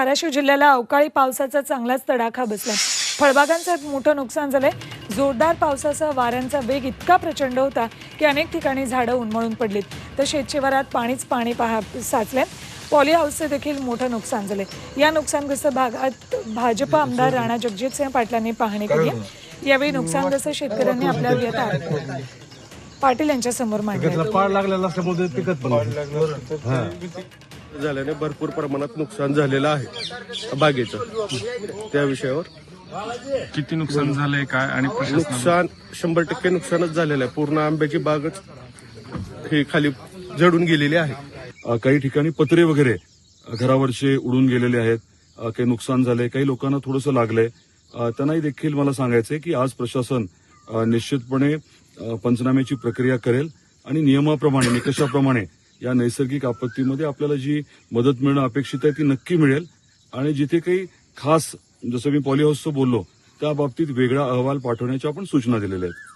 धाराशिव जिल्ह्याला अवकाळी पावसाचा चांगलाच तडाखा बसला. फळबागांचं मोठं नुकसान झालंय. जोरदार पावसासह वाऱ्यांचा वेग इतका प्रचंड होता की अनेक ठिकाणी झाडं उन्मळून पडलीत. तर शेतशिवारात पाणीच पाणी पहा साचलंय. पॉली हाऊसचे देखील मोठं नुकसान झालंय. या नुकसानग्रस्त भागात भाजप आमदार राणा जगजितसिंह पाटलांनी पाहणी केली. यावेळी नुकसानग्रस्त शेतकऱ्यांनी आपल्या व्यथा पाटील यांच्या समोर मांडल्या झाल्याने भरपूर प्रमाणात नुकसान झालेलं आहे. बागेचं. त्या विषयावर. किती नुकसान झालंय काय आणि नुकसान शंभर टक्के नुकसानच झालेलं आहे. पूर्ण आंब्याची बागच ही खाली जडून गेलेली आहे. अ, काही ठिकाणी पत्रे वगैरे घरावरचे उडून गेलेले आहेत. अ, काही नुकसान झालंय काही लोकांना थोडंसं लागलंय. अ, त्यांनाही देखील मला सांगायचंय की आज प्रशासन अ, निश्चितपणे अ, पंचनाम्याची प्रक्रिया करेल आणि नियमाप्रमाणे निकषाप्रमाणे या नैसर्गिक आपत्तीमध्ये आपल्याला जी मदत मिळणं अपेक्षित आहे ती नक्की मिळेल. आणि जिथे काही खास जसं मी पॉली हाऊसचं बोललो त्या बाबतीत वेगळा अहवाल पाठवण्याच्या आपण सूचना दिलेल्या आहेत.